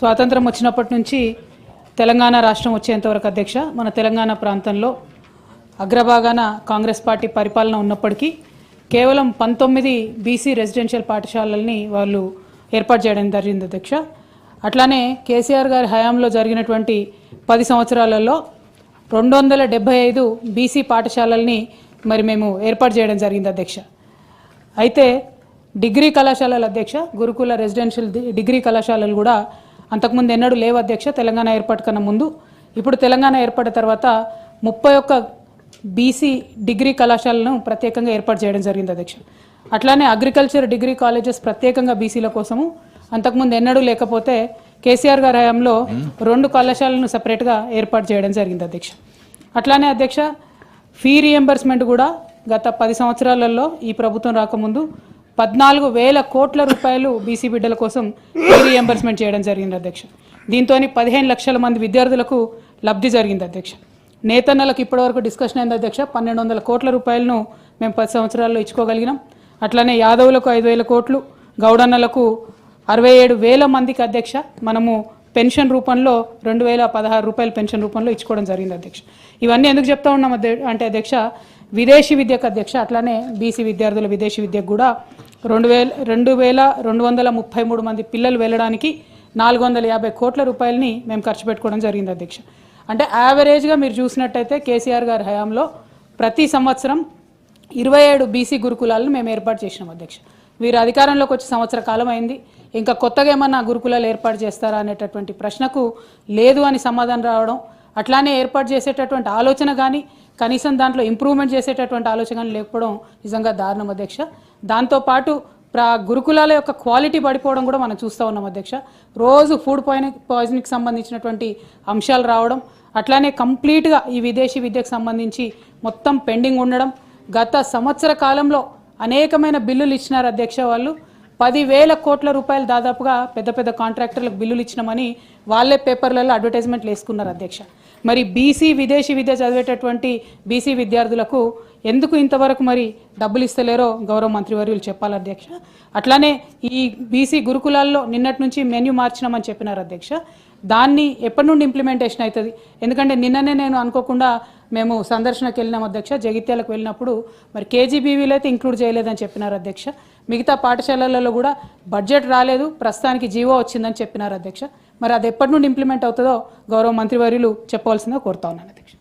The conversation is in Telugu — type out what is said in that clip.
స్వాతంత్రం వచ్చినప్పటి నుంచి తెలంగాణ రాష్ట్రం వచ్చేంతవరకు అధ్యక్ష మన తెలంగాణ ప్రాంతంలో అగ్రభాగాన కాంగ్రెస్ పార్టీ పరిపాలన ఉన్నప్పటికీ కేవలం పంతొమ్మిది బీసీ రెసిడెన్షియల్ పాఠశాలల్ని వాళ్ళు ఏర్పాటు చేయడం జరిగింది అధ్యక్ష. అట్లానే కేసీఆర్ గారి హయాంలో జరిగినటువంటి పది సంవత్సరాలలో రెండు వందల డెబ్బై ఐదు బీసీ పాఠశాలల్ని మరి మేము ఏర్పాటు చేయడం జరిగింది అధ్యక్ష. అయితే డిగ్రీ కళాశాలల అధ్యక్ష గురుకుల రెసిడెన్షియల్ డిగ్రీ కళాశాలలు కూడా అంతకుముందు ఎన్నడూ లేవు అధ్యక్ష తెలంగాణ ఏర్పాటు కన్నా ముందు. ఇప్పుడు తెలంగాణ ఏర్పడిన తర్వాత ముప్పై ఒక్క బీసీ డిగ్రీ కళాశాలను ప్రత్యేకంగా ఏర్పాటు చేయడం జరిగింది అధ్యక్ష. అట్లానే అగ్రికల్చర్ డిగ్రీ కాలేజెస్ ప్రత్యేకంగా బీసీల కోసము అంతకుముందు ఎన్నడూ లేకపోతే కేసీఆర్ గారి హయాంలో రెండు కళాశాలను సపరేట్గా ఏర్పాటు చేయడం జరిగింది అధ్యక్ష. అట్లానే అధ్యక్ష ఫీ రియంబర్స్మెంట్ కూడా గత పది సంవత్సరాలలో ఈ ప్రభుత్వం రాకముందు పద్నాలుగు వేల కోట్ల రూపాయలు బీసీ బిడ్డల కోసం ఫీ రియంబర్స్మెంట్ చేయడం జరిగింది అధ్యక్ష. దీంతో పదిహేను లక్షల మంది విద్యార్థులకు లబ్ధి జరిగింది అధ్యక్ష. నేతన్నలకు ఇప్పటివరకు డిస్కషన్ అయింది అధ్యక్ష. పన్నెండు వందల కోట్ల రూపాయలను మేము పది సంవత్సరాల్లో ఇచ్చుకోగలిగినాం. అట్లనే యాదవులకు ఐదు వేల కోట్లు గౌడన్నలకు అరవై ఏడు వేల మందికి అధ్యక్ష మనము పెన్షన్ రూపంలో రెండు వేల పదహారు రూపాయల పెన్షన్ రూపంలో ఇచ్చుకోవడం జరిగింది అధ్యక్ష. ఇవన్నీ ఎందుకు చెప్తా ఉన్నాం అంటే అధ్యక్ష విదేశీ విద్యకు అధ్యక్ష అట్లానే బీసీ విద్యార్థుల విదేశీ విద్యకు కూడా రెండు వేల రెండు వేల రెండు వందల ముప్పై మూడు మంది పిల్లలు వెళ్ళడానికి నాలుగు వందల యాభై కోట్ల రూపాయలని మేము ఖర్చు పెట్టుకోవడం జరిగింది అధ్యక్ష. అంటే యావరేజ్గా మీరు చూసినట్టయితే కేసీఆర్ గారి హయాంలో ప్రతి సంవత్సరం ఇరవై ఏడు బీసీ గురుకులాలను మేము ఏర్పాటు చేసినాం అధ్యక్ష. వీరు అధికారంలోకి వచ్చి సంవత్సర కాలం అయింది. ఇంకా కొత్తగా ఏమన్నా గురుకులాలు ఏర్పాటు చేస్తారా అనేటటువంటి ప్రశ్నకు లేదు అని సమాధానం రావడం అట్లానే ఏర్పాటు చేసేటటువంటి ఆలోచన కానీ కనీసం దాంట్లో ఇంప్రూవ్మెంట్ చేసేటటువంటి ఆలోచన కానీ లేకపోవడం నిజంగా దారుణం అధ్యక్ష. దాంతోపాటు ప్రా గురుకులాల యొక్క క్వాలిటీ పడిపోవడం కూడా మనం చూస్తూ ఉన్నాం అధ్యక్ష. రోజు ఫుడ్ పాయిజన్ పాయిజన్కి సంబంధించినటువంటి అంశాలు రావడం అట్లానే కంప్లీట్గా ఈ విదేశీ విద్యకు సంబంధించి మొత్తం పెండింగ్ ఉండడం గత సంవత్సర కాలంలో అనేకమైన బిల్లులు ఇచ్చినారు అధ్యక్ష వాళ్ళు. పదివేల కోట్ల రూపాయలు దాదాపుగా పెద్ద పెద్ద కాంట్రాక్టర్లకు బిల్లులు ఇచ్చినామని వాళ్ళే పేపర్లలో అడ్వర్టైజ్మెంట్లు వేసుకున్నారు అధ్యక్ష. మరి బీసీ విదేశీ విద్య చదివేటటువంటి బీసీ విద్యార్థులకు ఎందుకు ఇంతవరకు మరి డబ్బులు ఇస్తలేరో గౌరవ మంత్రివర్యులు చెప్పాలి అధ్యక్ష. అట్లానే ఈ బీసీ గురుకులాల్లో నిన్నటి నుంచి మెన్యూ మార్చినామని చెప్పినారు అధ్యక్ష. దాన్ని ఎప్పటి నుండి ఇంప్లిమెంటేషన్ అవుతుంది? ఎందుకంటే నిన్ననే నేను అనుకోకుండా మేము సందర్శనకు వెళ్ళినాం అధ్యక్ష. జగిత్యాలకు వెళ్ళినప్పుడు మరి కేజీబీవీలు అయితే ఇంక్లూడ్ చేయలేదని చెప్పినారు అధ్యక్ష. మిగతా పాఠశాలలలో కూడా బడ్జెట్ రాలేదు. ప్రస్తుతానికి జీవో వచ్చిందని చెప్పినారు అధ్యక్ష. మరి అది ఎప్పటి నుండి ఇంప్లిమెంట్ అవుతుందో గౌరవ మంత్రివర్యులు చెప్పవలసిందో కోరుతా ఉన్నాను అధ్యక్ష.